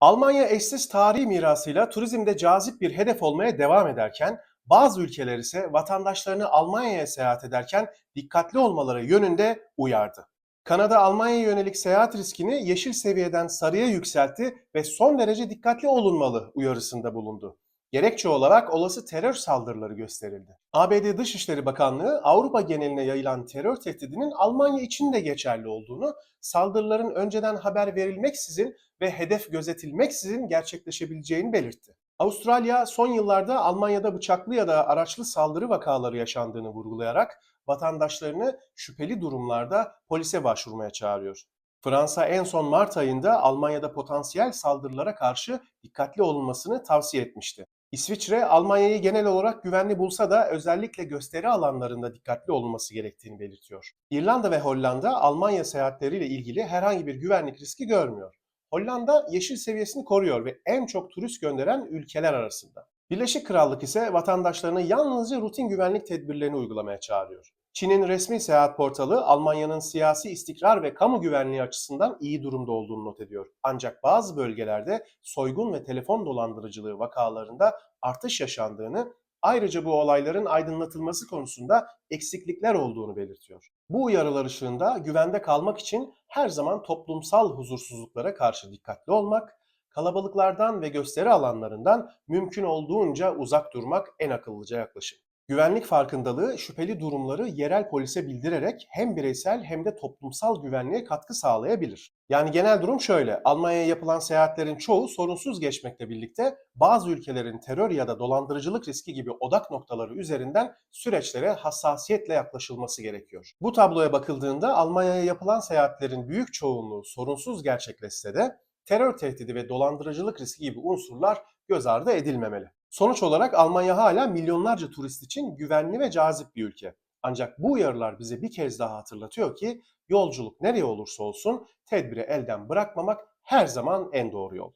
Almanya eşsiz tarihi mirasıyla turizmde cazip bir hedef olmaya devam ederken bazı ülkeler ise vatandaşlarını Almanya'ya seyahat ederken dikkatli olmaları yönünde uyardı. Kanada Almanya'ya yönelik seyahat riskini yeşil seviyeden sarıya yükseltti ve son derece dikkatli olunmalı uyarısında bulundu. Gerekçe olarak olası terör saldırıları gösterildi. ABD Dışişleri Bakanlığı Avrupa geneline yayılan terör tehdidinin Almanya için de geçerli olduğunu, saldırıların önceden haber verilmeksizin ve hedef gözetilmeksizin gerçekleşebileceğini belirtti. Avustralya son yıllarda Almanya'da bıçaklı ya da araçlı saldırı vakaları yaşandığını vurgulayarak vatandaşlarını şüpheli durumlarda polise başvurmaya çağırıyor. Fransa en son Mart ayında Almanya'da potansiyel saldırılara karşı dikkatli olunmasını tavsiye etmişti. İsviçre, Almanya'yı genel olarak güvenli bulsa da özellikle gösteri alanlarında dikkatli olunması gerektiğini belirtiyor. İrlanda ve Hollanda, Almanya seyahatleriyle ilgili herhangi bir güvenlik riski görmüyor. Hollanda yeşil seviyesini koruyor ve en çok turist gönderen ülkeler arasında. Birleşik Krallık ise vatandaşlarını yalnızca rutin güvenlik tedbirlerini uygulamaya çağırıyor. Çin'in resmi seyahat portalı Almanya'nın siyasi istikrar ve kamu güvenliği açısından iyi durumda olduğunu not ediyor. Ancak bazı bölgelerde soygun ve telefon dolandırıcılığı vakalarında artış yaşandığını, ayrıca bu olayların aydınlatılması konusunda eksiklikler olduğunu belirtiyor. Bu uyarılar ışığında güvende kalmak için her zaman toplumsal huzursuzluklara karşı dikkatli olmak, kalabalıklardan ve gösteri alanlarından mümkün olduğunca uzak durmak en akıllıca yaklaşım. Güvenlik farkındalığı şüpheli durumları yerel polise bildirerek hem bireysel hem de toplumsal güvenliğe katkı sağlayabilir. Yani genel durum şöyle, Almanya'ya yapılan seyahatlerin çoğu sorunsuz geçmekle birlikte bazı ülkelerin terör ya da dolandırıcılık riski gibi odak noktaları üzerinden süreçlere hassasiyetle yaklaşılması gerekiyor. Bu tabloya bakıldığında Almanya'ya yapılan seyahatlerin büyük çoğunluğu sorunsuz gerçekleşse de terör tehdidi ve dolandırıcılık riski gibi unsurlar göz ardı edilmemeli. Sonuç olarak Almanya hala milyonlarca turist için güvenli ve cazip bir ülke. Ancak bu uyarılar bize bir kez daha hatırlatıyor ki yolculuk nereye olursa olsun tedbiri elden bırakmamak her zaman en doğru yol.